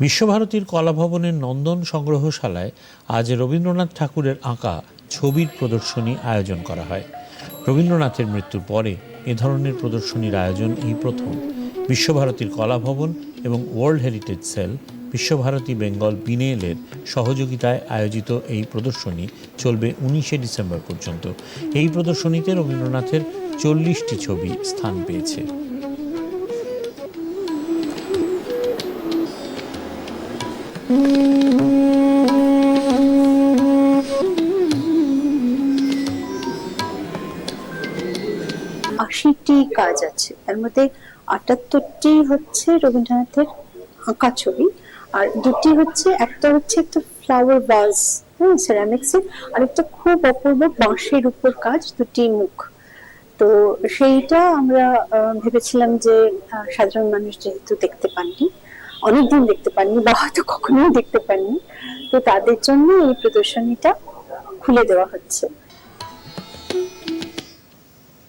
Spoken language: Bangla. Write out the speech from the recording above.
বিশ্বভারতীর কলাভবনের নন্দন সংগ্রহশালায় আজ রবীন্দ্রনাথ ঠাকুরের আঁকা ছবির প্রদর্শনী আয়োজন করা হয়। রবীন্দ্রনাথের মৃত্যুর পরে এ ধরনের প্রদর্শনীর আয়োজন এই প্রথম। বিশ্বভারতীর কলাভবন এবং world heritage cell, Visva Bharati Bengal বিনেলের সহযোগিতায় আয়োজিত এই প্রদর্শনী চলবে উনিশে ডিসেম্বর পর্যন্ত। এই প্রদর্শনীতে রবীন্দ্রনাথের চল্লিশটি ছবি স্থান পেয়েছে। আশিটি কাজ আছে। তার মধ্যে আটাত্তরটি হচ্ছে রবীন্দ্রনাথের আঁকা ছবি, আর দুটি হচ্ছে, একটা হচ্ছে একটা ফ্লাওয়ার ভাজ হ্যাঁ সেরামিক্সের আর একটা খুব অপূর্ব বাঁশের উপর কাজ, দুটি মুখ। তো সেইটা আমরা ভেবেছিলাম যে সাধারণ মানুষ যেহেতু দেখতে পাননি অনেকদিন দেখতে পাননি বা হয়তো কখনোই দেখতে পাননি। তো তাদের জন্য এই প্রদর্শনীটা খুলে দেওয়া হচ্ছে।